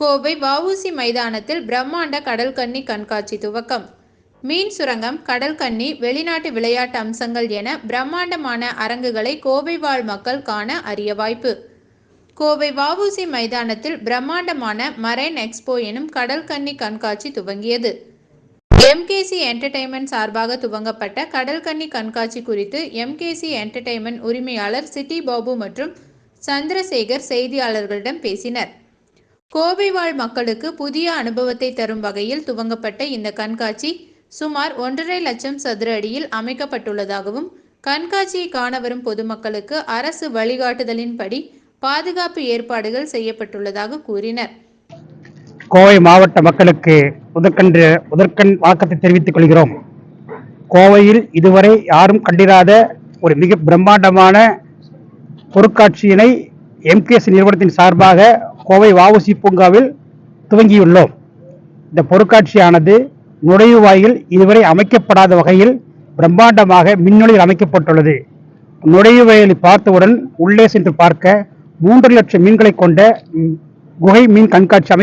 கோவை வஉசி மைதானத்தில் பிரம்மாண்ட கடல்கன்னி கண்காட்சி துவக்கம். மீன் சுரங்கம் கடல்கன்னி வெளிநாட்டு விளையாட்டு அம்சங்கள் என பிரம்மாண்டமான அரங்குகளை கோவை வாழ் மக்கள் காண அரிய வாய்ப்பு. கோவை வவுசி மைதானத்தில் பிரம்மாண்டமான மரைன் எக்ஸ்போ எனும் கடல்கன்னி கண்காட்சி துவங்கியது. எம்கேசி என்டர்டைன்மெண்ட் சார்பாக துவங்கப்பட்ட கடல்கன்னி கண்காட்சி குறித்து எம்கேசி என்டர்டைன்மெண்ட் உரிமையாளர் சிட்டி பாபு மற்றும் சந்திரசேகர் செய்தியாளர்களிடம் பேசினர். கோவை வாழ் மக்களுக்கு புதிய அனுபவத்தை தரும் வகையில் துவங்கப்பட்ட இந்த கண்காட்சி சுமார் ஒன்றரை லட்சம் சதுர அடியில் அமைக்கப்பட்டுள்ளதாகவும் கண்காட்சியை காண வரும் பொதுமக்களுக்கு அரசு வழிகாட்டுதலின்படி பாதுகாப்பு ஏற்பாடுகள் செய்யப்பட்டுள்ளதாக கூறினர். கோவை மாவட்ட மக்களுக்கு முதற்கன்று முதற்கண் வணக்கத்தை தெரிவித்துக் கொள்கிறோம். கோவையில் இதுவரை யாரும் கண்டிராத ஒரு மிக பிரம்மாண்டமான பொருட்காட்சியினை எம்கேஎஸ் நிறுவனத்தின் சார்பாக கோவை வாவுசி பூங்காவில் துவங்கியுள்ளோம். இந்த பொருட்காட்சியானது நுழைவாயில் இதுவரை அமைக்கப்படாத வகையில் பிரம்மாண்டமாக மின்னொளியில் அமைக்கப்பட்டுள்ளது. நுழைவாயிலை பார்த்தவுடன் உள்ளே சென்று பார்க்க மூன்று லட்சம் மீன்களை கொண்ட குகை மீன் கண்காட்சி அமை